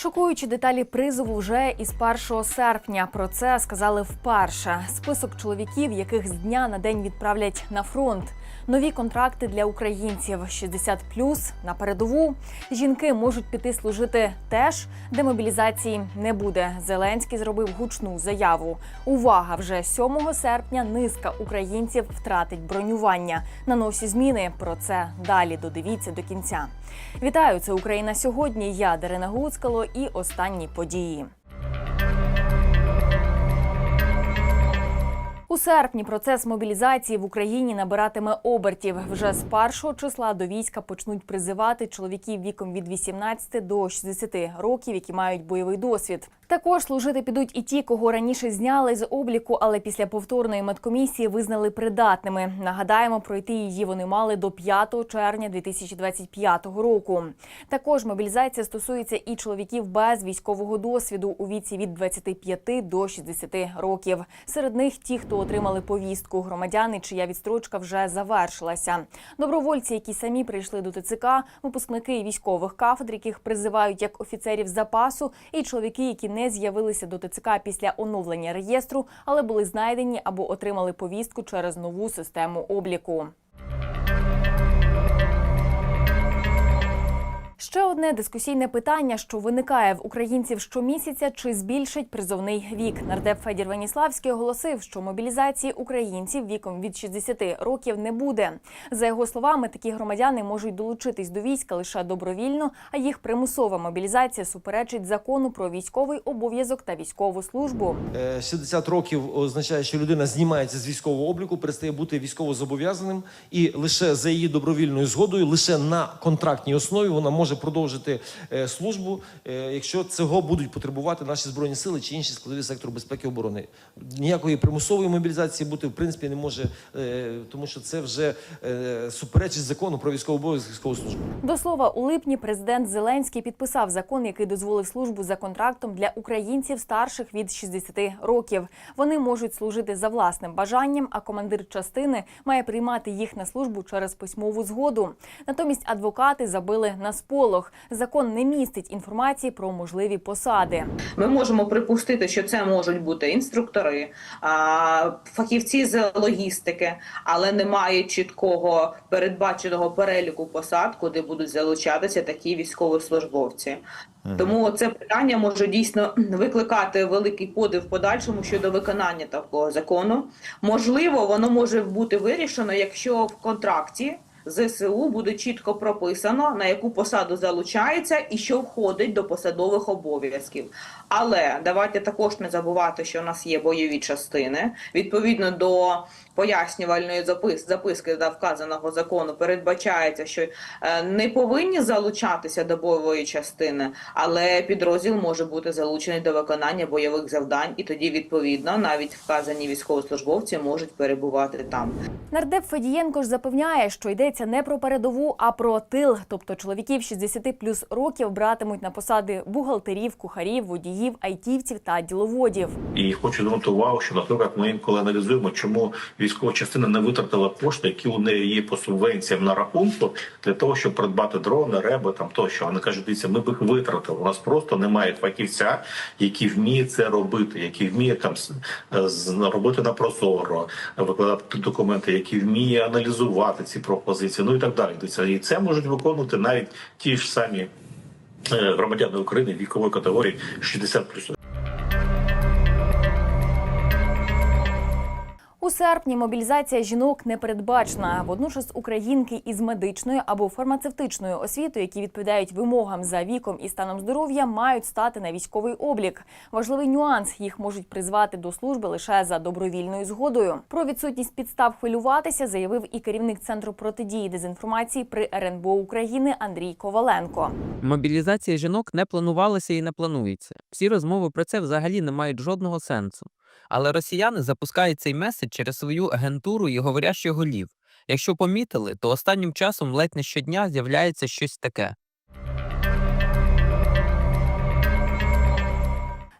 Шокуючі деталі призову вже із 1 серпня. Про це сказали вперше. Список чоловіків, яких з дня на день відправлять на фронт. Нові контракти для українців 60+, на передову. Жінки можуть піти служити теж, де мобілізації не буде. Зеленський зробив гучну заяву. Увага! Вже 7 серпня низка українців втратить бронювання. На носі зміни. Про це далі додивіться до кінця. Вітаю! Це Україна сьогодні. Я Дарина Гуцкало і останні події. У серпні процес мобілізації в Україні набиратиме обертів. Вже з першого числа до війська почнуть призивати чоловіків віком від 18 до 60 років, які мають бойовий досвід. Також служити підуть і ті, кого раніше зняли з обліку, але після повторної медкомісії визнали придатними. Нагадаємо, пройти її вони мали до 5 червня 2025 року. Також мобілізація стосується і чоловіків без військового досвіду у віці від 25 до 60 років. Серед них ті, хто отримали повістку, громадяни, чия відстрочка вже завершилася. Добровольці, які самі прийшли до ТЦК, випускники військових кафедр, яких призивають як офіцерів запасу, і чоловіки, які не з'явилися до ТЦК після оновлення реєстру, але були знайдені або отримали повістку через нову систему обліку. Ще одне дискусійне питання, що виникає в українців щомісяця, чи збільшить призовний вік. Нардеп Федір Веніславський оголосив, що мобілізації українців віком від 60 років не буде. За його словами, такі громадяни можуть долучитись до війська лише добровільно, а їх примусова мобілізація суперечить закону про військовий обов'язок та військову службу. Е, 60 років означає, що людина знімається з військового обліку, перестає бути військовозобов'язаним, і лише за її добровільною згодою, лише на контрактній основі вона може продовжити е, службу, е, якщо цього будуть потребувати наші збройні сили чи інші складові сектору безпеки і оборони. Ніякої примусової мобілізації бути в принципі не може, е, тому що це вже суперечить закону про військовий обов'язок і військову службу. До слова, у липні президент Зеленський підписав закон, який дозволив службу за контрактом для українців старших від 60 років. Вони можуть служити за власним бажанням, а командир частини має приймати їх на службу через письмову згоду. Натомість адвокати забили на сполох. Закон не містить інформації про можливі посади. Ми можемо припустити, що це можуть бути інструктори, фахівці з логістики, але немає чіткого передбаченого переліку посад, куди будуть залучатися такі військовослужбовці. Тому це питання може дійсно викликати великий подив в подальшому щодо виконання такого закону. Можливо, воно може бути вирішено, якщо в контракті. ЗСУ буде чітко прописано на яку посаду залучається і що входить до посадових обов'язків. Але давайте також не забувати, що у нас є бойові частини. Відповідно до пояснювальної запис, записки до вказаного закону передбачається, що е, не повинні залучатися до бойової частини, але підрозділ може бути залучений до виконання бойових завдань, і тоді відповідно навіть вказані військовослужбовці можуть перебувати там. Нардеп Федієнко ж запевняє, що йдеться не про передову, а про тил. Тобто чоловіків 60 плюс років братимуть на посади бухгалтерів, кухарів, водіїв, айтівців та діловодів. І хочу звернути увагу, що, наприклад, ми інколи аналізуємо, чому військова частина не витратила кошти, які у неї є по субвенціям на рахунку, для того, щоб придбати дрони, реби там тощо. Вони кажуть, дивіться, ми б їх витратили. У нас просто немає фахівця, який вміє це робити, який вміє там з- робити на прозоро, викладати документи, який вміє аналізувати ці пропозиції, ну і так далі. Дивіться, і це можуть виконувати навіть ті ж самі. е, Громадяни України вікової категорії 60 серпні мобілізація жінок не передбачена. Водночас українки із медичною або фармацевтичною освітою, які відповідають вимогам за віком і станом здоров'я, мають стати на військовий облік. Важливий нюанс їх можуть призвати до служби лише за добровільною згодою. Про відсутність підстав хвилюватися заявив і керівник центру протидії дезінформації при РНБО України Андрій Коваленко. Мобілізація жінок не планувалася і не планується. Всі розмови про це взагалі не мають жодного сенсу. Але росіяни запускають цей меседж через свою агентуру і говорящих голів. Якщо помітили, то останнім часом ледь не щодня з'являється щось таке.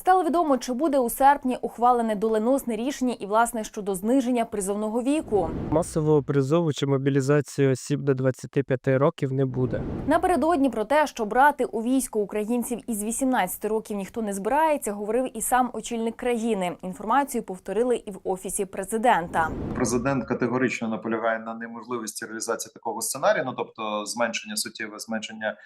Стало відомо, чи буде у серпні ухвалене доленосне рішення і власне щодо зниження призовного віку. Масового призову чи мобілізації осіб до 25 років не буде. Напередодні про те, що брати у військо українців із 18 років ніхто не збирається, говорив і сам очільник країни. Інформацію повторили і в офісі президента. Президент категорично наполягає на неможливості реалізації такого сценарію, ну тобто зменшення суттєве зменшення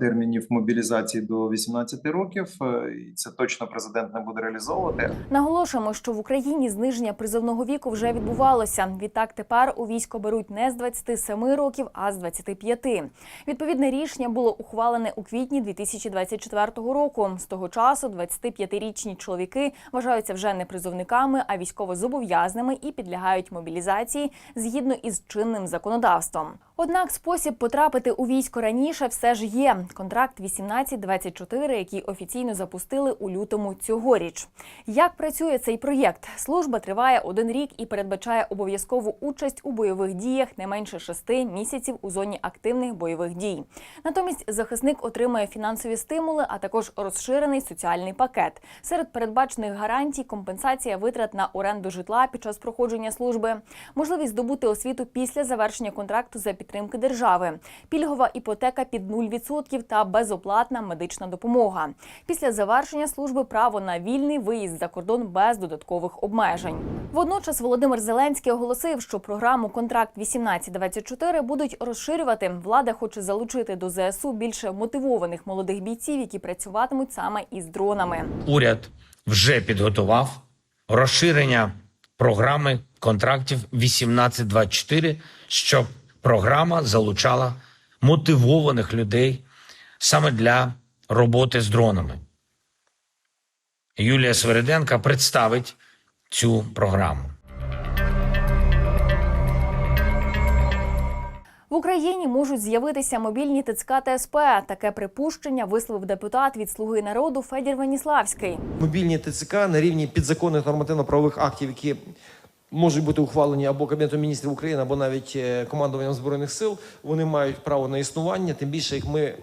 термінів мобілізації до 18 років. Е, І це точно президент не буде реалізовувати. Наголошуємо, що в Україні зниження призовного віку вже відбувалося. Відтак тепер у військо беруть не з 27 років, а з 25. Відповідне рішення було ухвалене у квітні 2024 року. З того часу 25-річні чоловіки вважаються вже не призовниками, а військовозобов'язаними і підлягають мобілізації згідно із чинним законодавством. Однак спосіб потрапити у військо раніше все ж є. Контракт 18-24, який офіційно запустили у лютому цьогоріч. Як працює цей проєкт? Служба триває один рік і передбачає обов'язкову участь у бойових діях не менше шести місяців у зоні активних бойових дій. Натомість захисник отримує фінансові стимули, а також розширений соціальний пакет. Серед передбачених гарантій компенсація витрат на оренду житла під час проходження служби, можливість здобути освіту після завершення контракту за підтримки держави, пільгова іпотека під 0% та безоплатна медична допомога. Після завершення служби право на вільний виїзд за кордон без додаткових обмежень. Водночас Володимир Зеленський оголосив, що програму Контракт 18-24 будуть розширювати. Влада хоче залучити до ЗСУ більше мотивованих молодих бійців, які працюватимуть саме із дронами. уряд вже підготував розширення програми контрактів 1824, щоб програма залучала мотивованих людей саме для роботи з дронами. Юлія Свериденка представить цю програму. В Україні можуть з'явитися мобільні ТЦК та СП. Таке припущення висловив депутат від Слуги народу Федір Веніславський. Мобільні ТЦК на рівні підзаконних нормативно-правових актів, які можуть бути ухвалені або Кабінетом міністрів України, або навіть е, командуванням збройних сил. Вони мають право на існування. Тим більше, як ми е,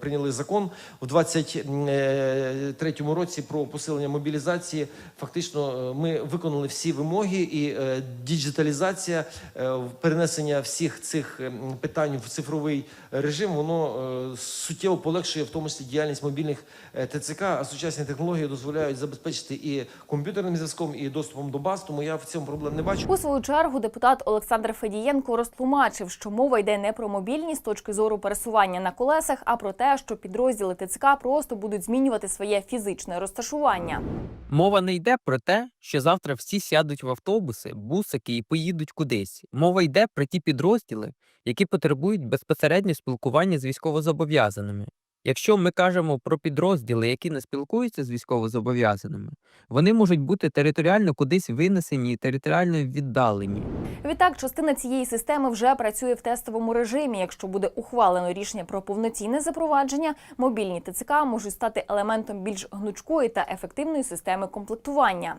прийняли закон у 23-му році про посилення мобілізації. Фактично, е, ми виконали всі вимоги, і е, діджиталізація, е, перенесення всіх цих питань в цифровий режим, воно е, суттєво полегшує в тому числі діяльність мобільних е, ТЦК. А сучасні технології дозволяють забезпечити і комп'ютерним зв'язком, і доступом до баз. Тому я в цьому проблем не бачу. У свою чергу депутат Олександр Федієнко розтлумачив, що мова йде не про мобільність з точки зору пересування на колесах, а про те, що підрозділи ТЦК просто будуть змінювати своє фізичне розташування. Мова не йде про те, що завтра всі сядуть в автобуси, бусики і поїдуть кудись. Мова йде про ті підрозділи, які потребують безпосередньо спілкування з військовозобов'язаними. Якщо ми кажемо про підрозділи, які не спілкуються з військовозобов'язаними, вони можуть бути територіально кудись винесені і територіально віддалені. Відтак, частина цієї системи вже працює в тестовому режимі. Якщо буде ухвалено рішення про повноцінне запровадження, мобільні ТЦК можуть стати елементом більш гнучкої та ефективної системи комплектування.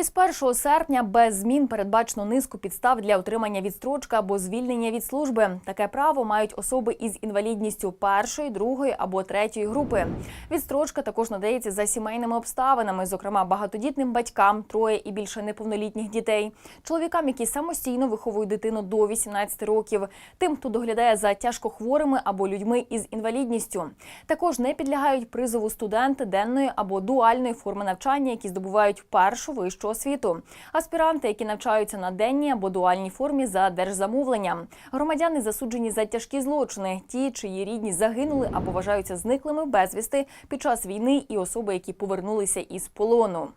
Із 1 серпня без змін передбачено низку підстав для отримання відстрочки або звільнення від служби. Таке право мають особи із інвалідністю першої, другої або третьої групи. Відстрочка також надається за сімейними обставинами, зокрема багатодітним батькам, троє і більше неповнолітніх дітей, чоловікам, які самостійно виховують дитину до 18 років, тим, хто доглядає за тяжкохворими або людьми із інвалідністю. Також не підлягають призову студенти денної або дуальної форми навчання, які здобувають першу вищу освіту, аспіранти, які навчаються на денній або дуальній формі за держзамовленням, громадяни засуджені за тяжкі злочини, ті, чиї рідні загинули або вважаються зниклими безвісти під час війни, і особи, які повернулися із полону.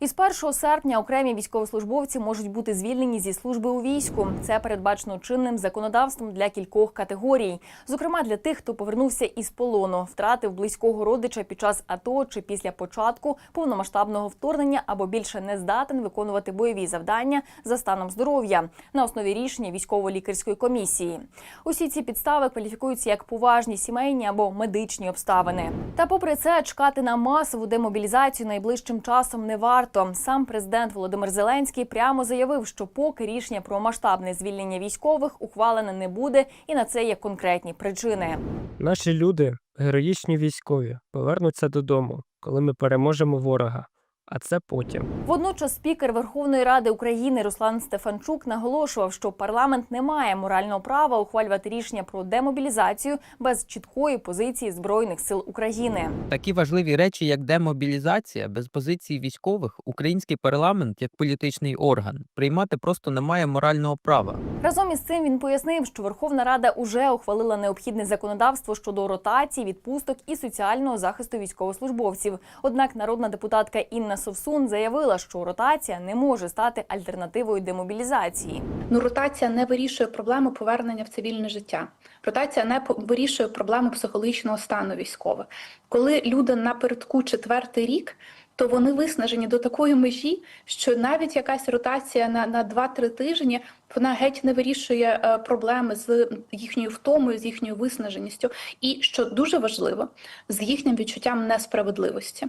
Із 1 серпня окремі військовослужбовці можуть бути звільнені зі служби у війську. Це передбачено чинним законодавством для кількох категорій, зокрема для тих, хто повернувся із полону, втратив близького родича під час АТО чи після початку повномасштабного вторгнення або більше не здатен виконувати бойові завдання за станом здоров'я на основі рішення військово-лікарської комісії. Усі ці підстави кваліфікуються як поважні сімейні або медичні обставини. Та попри це, чекати на масову демобілізацію найближчим часом не варто. Варто. Сам президент Володимир Зеленський прямо заявив, що поки рішення про масштабне звільнення військових ухвалене не буде, і на це є конкретні причини. Наші люди, героїчні військові, повернуться додому, коли ми переможемо ворога. А це потім. Водночас спікер Верховної Ради України Руслан Стефанчук наголошував, що парламент не має морального права ухвалювати рішення про демобілізацію без чіткої позиції збройних сил України. Такі важливі речі, як демобілізація, без позиції військових, український парламент, як політичний орган, приймати просто не має морального права. Разом із цим він пояснив, що Верховна Рада уже ухвалила необхідне законодавство щодо ротації, відпусток і соціального захисту військовослужбовців. Однак народна депутатка Інна Совсун заявила, що ротація не може стати альтернативою демобілізації. Ну, ротація не вирішує проблему повернення в цивільне життя. Ротація не вирішує проблему психологічного стану військових. Коли люди напередку четвертий рік, то вони виснажені до такої межі, що навіть якась ротація на, на 2-3 тижні вона геть не вирішує е, проблеми з їхньою втомою, з їхньою виснаженістю, і що дуже важливо, з їхнім відчуттям несправедливості.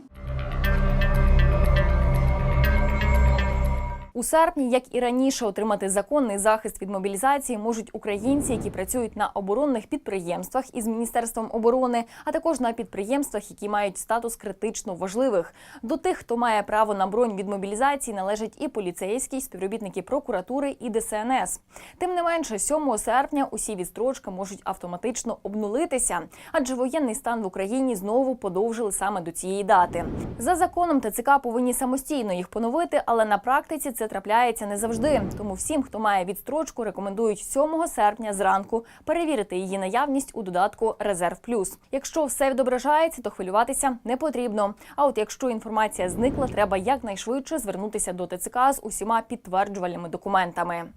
У серпні, як і раніше, отримати законний захист від мобілізації можуть українці, які працюють на оборонних підприємствах із міністерством оборони, а також на підприємствах, які мають статус критично важливих. До тих, хто має право на бронь від мобілізації, належать і поліцейські, і співробітники прокуратури і ДСНС. Тим не менше, 7 серпня усі відстрочки можуть автоматично обнулитися, адже воєнний стан в Україні знову подовжили саме до цієї дати. За законом ТЦК повинні самостійно їх поновити, але на практиці це трапляється не завжди. Тому всім, хто має відстрочку, рекомендують 7 серпня зранку перевірити її наявність у додатку Резерв Плюс. Якщо все відображається, то хвилюватися не потрібно. А от якщо інформація зникла, треба якнайшвидше звернутися до ТЦК з усіма підтверджувальними документами.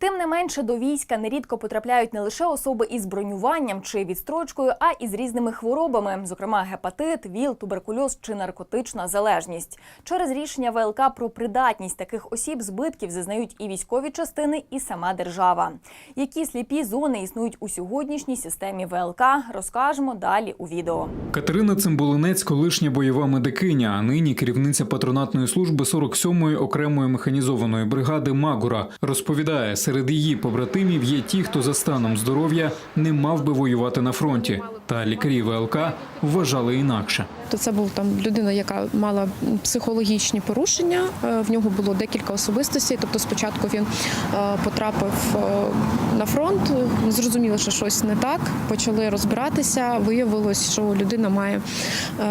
Тим не менше до війська нерідко потрапляють не лише особи із бронюванням чи відстрочкою, а і з різними хворобами, зокрема гепатит, ВІЛ, туберкульоз чи наркотична залежність. Через рішення ВЛК про придатність таких осіб збитків зазнають і військові частини, і сама держава. Які сліпі зони існують у сьогоднішній системі ВЛК, розкажемо далі у відео. Катерина Цимбулинець, колишня бойова медикиня, а нині керівниця патронатної служби 47-ї окремої механізованої бригади Магура, розповідає, серед її побратимів є ті, хто за станом здоров'я не мав би воювати на фронті. Та лікарі ВЛК вважали інакше. То це був там людина, яка мала психологічні порушення. Е, В нього було декілька особистостей. Тобто, спочатку він е, потрапив е, на фронт, ми зрозуміли, що щось не так. Почали розбиратися. Виявилось, що людина має е,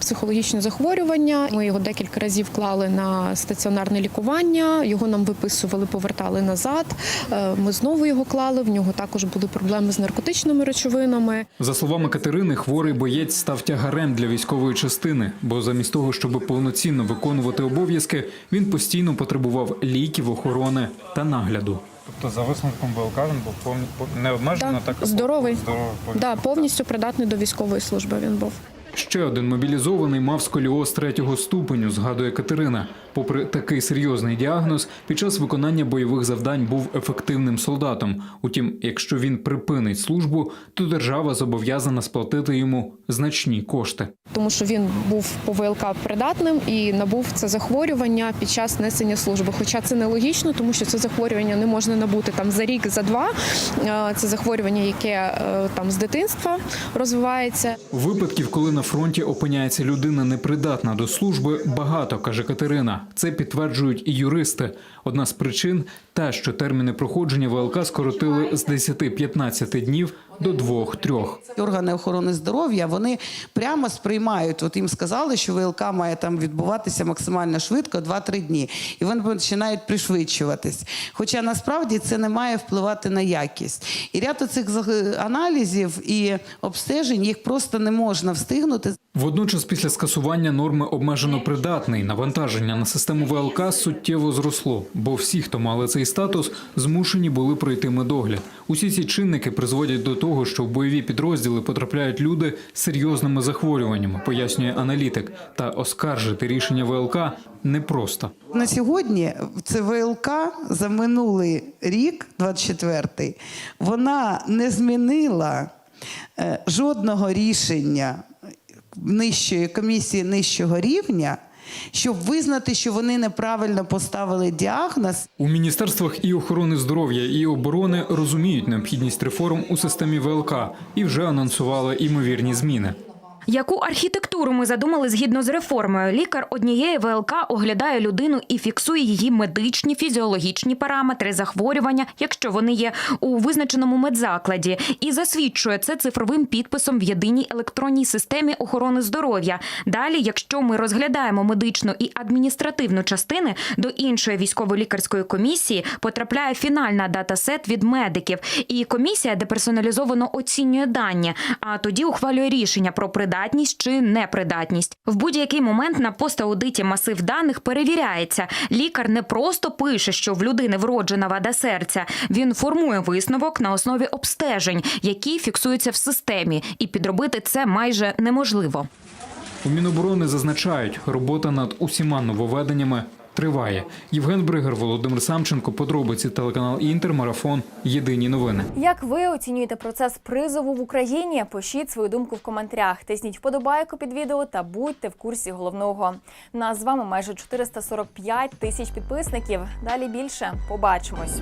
психологічні захворювання. Ми його декілька разів клали на стаціонарне лікування. Його нам виписували, повертали назад. Ми знову його клали. В нього також були проблеми з наркотичними речовинами. За словами Катерини, хворий боєць став тягарем для військової частини, бо замість того, щоб повноцінно виконувати обов'язки, він постійно потребував ліків, охорони та нагляду. Тобто за висновком БЛК він був повні... пов- не обмежено, Так, так, здоровий. здоровий повністю. Да, повністю придатний до військової служби він був. Ще один мобілізований мав сколіоз третього ступеню, згадує Катерина. Попри такий серйозний діагноз, під час виконання бойових завдань був ефективним солдатом. Утім, якщо він припинить службу, то держава зобов'язана сплатити йому значні кошти. тому що він був по ВЛК придатним і набув це захворювання під час несення служби. Хоча це нелогічно, тому що це захворювання не можна набути там за рік, за два. Е, Це захворювання, яке е, там з дитинства розвивається. Випадків, коли на фронті опиняється людина непридатна до служби, багато каже Катерина. Це підтверджують і юристи. Одна з причин те, що терміни проходження ВЛК скоротили з 10-15 днів до 2-3. Органи охорони здоров'я вони прямо сприймають. От їм сказали, що ВЛК має там відбуватися максимально швидко 2-3 дні, і вони починають пришвидшуватись. Хоча насправді це не має впливати на якість. І ряд цих аналізів і обстежень їх просто не можна встигнути. Водночас, після скасування норми обмежено придатний, навантаження на систему ВЛК суттєво зросло, бо всі, хто мали цей статус, змушені були пройти медогляд. Усі ці чинники призводять до того, що в бойові підрозділи потрапляють люди з серйозними захворюваннями, пояснює аналітик. Та оскаржити рішення ВЛК непросто. На сьогодні це ВЛК за минулий рік, 24-й, вона не змінила е, жодного рішення нижчої комісії нижчого рівня, щоб визнати, що вони неправильно поставили діагноз, У міністерствах і охорони здоров'я, і оборони розуміють необхідність реформ у системі ВЛК і вже анонсували імовірні зміни. Яку архітектуру ми задумали згідно з реформою? Лікар однієї ВЛК оглядає людину і фіксує її медичні фізіологічні параметри захворювання, якщо вони є у визначеному медзакладі, і засвідчує це цифровим підписом в єдиній електронній системі охорони здоров'я. Далі, якщо ми розглядаємо медичну і адміністративну частини, до іншої військово-лікарської комісії потрапляє фінальна датасет від медиків, і комісія деперсоналізовано оцінює дані, а тоді ухвалює рішення про придатність чи непридатність. В будь-який момент на пост-аудиті масив даних перевіряється. Лікар не просто пише, що в людини вроджена вада серця. Він формує висновок на основі обстежень, які фіксуються в системі, і підробити це майже неможливо. У Міноборони зазначають, робота над усіма нововведеннями триває. Євген Бригер, Володимир Самченко, подробиці телеканал Інтер, Марафон. Єдині новини. Як ви оцінюєте процес призову в Україні? Пишіть свою думку в коментарях. Тисніть вподобайку під відео та будьте в курсі головного. Нас з вами майже 445 тисяч підписників. Далі більше. Побачимось.